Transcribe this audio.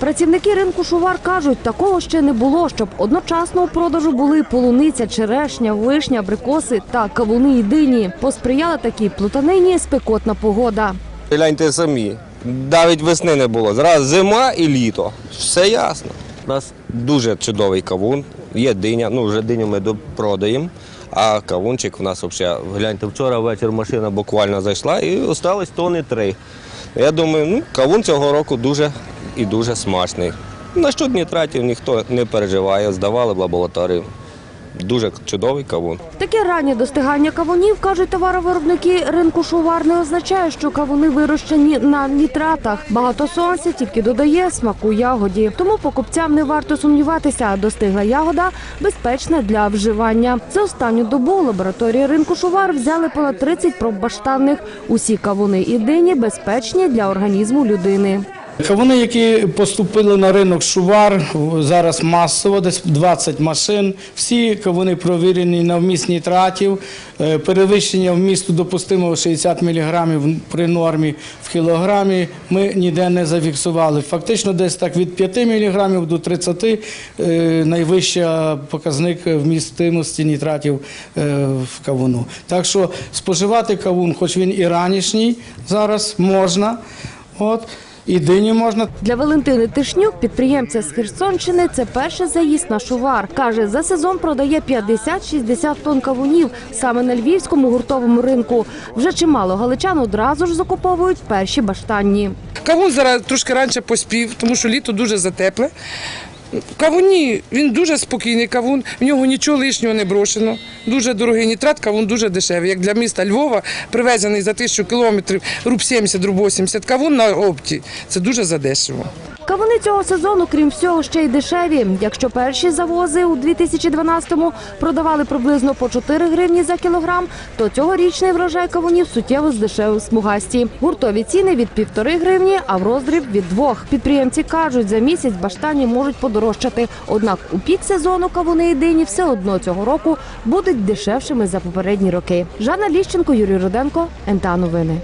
Працівники ринку шувар кажуть, такого ще не було, щоб одночасно у продажу були полуниця, черешня, вишня, абрикоси та кавуни і дині. Посприяла такій плутанині спекотна погода. Гляньте самі, навіть весни не було. Зараз зима і літо. Все ясно. У нас дуже чудовий кавун. Є диня, ну вже диню ми продаємо. А кавунчик в нас взагалі, гляньте, вчора ввечері машина буквально зайшла і осталось тони три. Я думаю, ну, кавун цього року дуже і дуже смачний. На що нітратів ніхто не переживає, здавали в лабораторію. Дуже чудовий кавун. Таке раннє достигання кавунів, кажуть товаровиробники ринку шувар, не означає, що кавуни вирощені на нітратах. Багато сонця тільки додає смаку ягоді. Тому покупцям не варто сумніватися, достигла ягода безпечна для вживання. За останню добу лабораторії ринку шувар взяли понад 30 проб баштанних. Усі кавуни і безпечні для організму людини. Кавуни, які поступили на ринок Шувар, зараз масово, десь 20 машин. Всі кавуни провірені на вміст нітратів, Е, перевищення вмісту допустимого 60 мг при нормі в кілограмі ми ніде не зафіксували. Фактично десь так від 5 мг до 30 е, найвища показник вмістимості нітратів е, в кавуну. Так що споживати кавун, хоч він і ранішній, зараз можна. От, і дині можна. Для Валентини Тишнюк, підприємця з Херсонщини, це перший заїзд на шувар. Каже, за сезон продає 50-60 тонн кавунів саме на львівському гуртовому ринку. Вже чимало галичан одразу ж закуповують перші баштанні. Кавун зараз трошки раніше поспів, тому що літо дуже затепле. Кавуні, він дуже спокійний кавун, в нього нічого лишнього не брошено. Дуже дорогий нітрат, кавун дуже дешевий. Як для міста Львова, привезений за тисячу кілометрів, руб 70, руб 80, кавун на опті. Це дуже задешево. Кавуни цього сезону, крім всього, ще й дешеві. Якщо перші завози у 2012-му продавали приблизно по 4 гривні за кілограм, то цьогорічний врожай кавунів суттєво здешевив смугасті. Гуртові ціни від півтори гривні, а в роздріб від двох. Підприємці кажуть, за місяць баштані можуть подорожчати. Однак у пік сезону кавуни і дині все одно цього року будуть дешевшими за попередні роки. Жанна Ліщенко, Юрій Руденко, НТА Новини.